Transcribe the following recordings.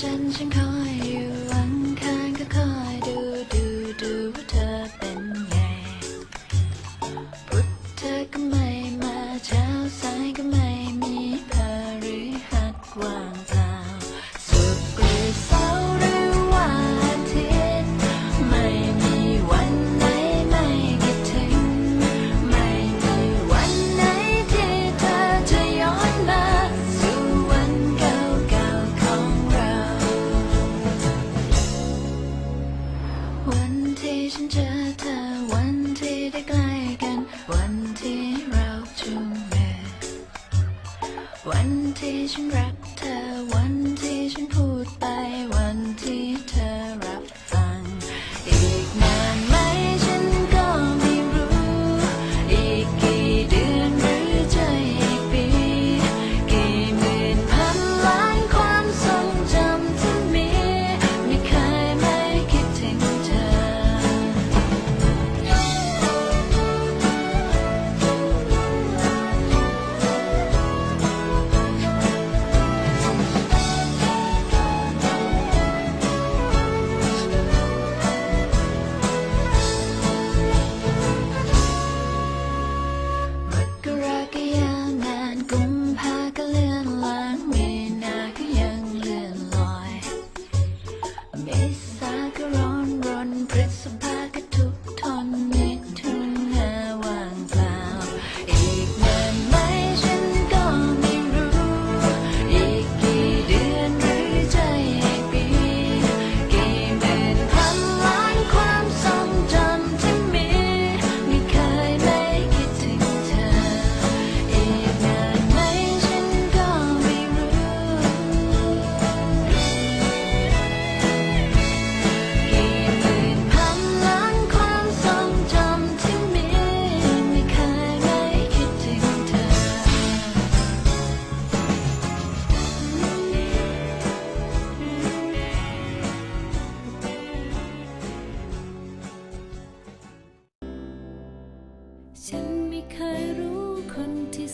真心爱 you。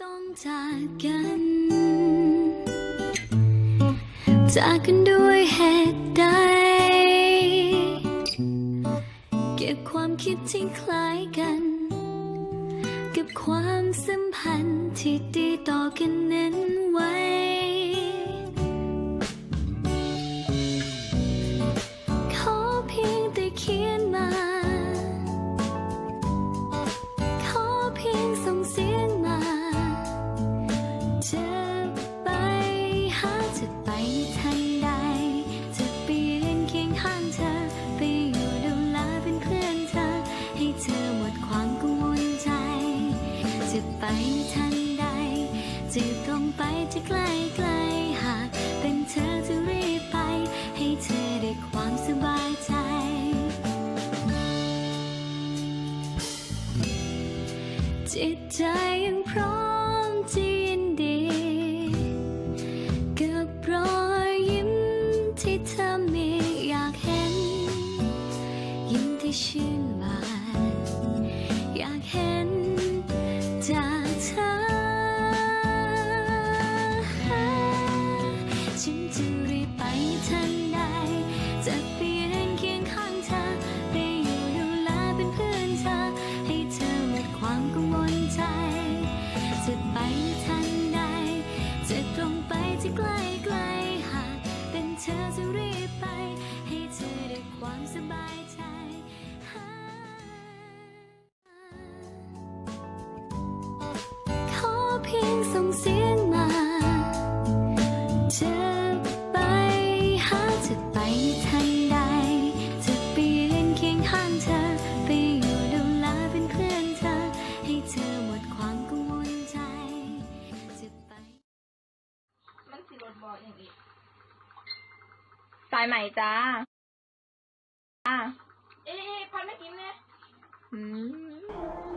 ต้องจากกัน จากกันด้วยเหตุใด เก็บความคิดที่คล้ายกัน กับความสัมพันธ์ที่ดีต่อกันนั้น จะตรงไปจะใกล้ไกลหากเป็นเธอจะรีบไป ให้เธอได้ความสบายใจ จิตใจ จะตรงไปที่ใกล้ไกลหากเป็นเธอจะรีบไป ให้เธอได้ความสบายใจ สิรถบอกอย่างอีกสายใหม่จ้าอ่าเอ๊ะพันไม่กินเนี่ยอืม